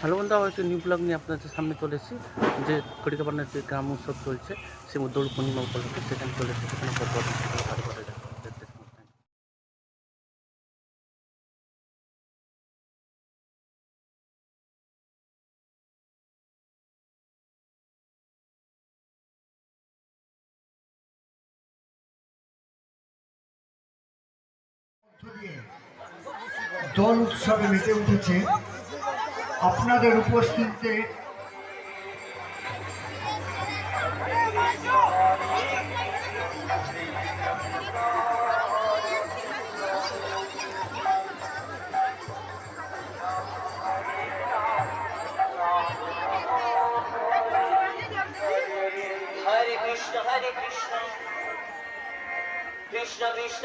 Hello বন্ধু আবার একটি নিউ ব্লগ নিয়ে আপনাদের সামনে চলে এসেছি। যে কড়িকাপাড়ার যে গ্রাম উৎসব চলছে, সে দোল পূর্ণিমা উপলক্ষে সেখানে চলে এসেছে। সেখানে দোল উৎসবে মেতে উঠেছে আপনাদের উপস্থিতিতে হরে কৃষ্ণ হরে কৃষ্ণ। কৃষ্ণ কৃষ্ণ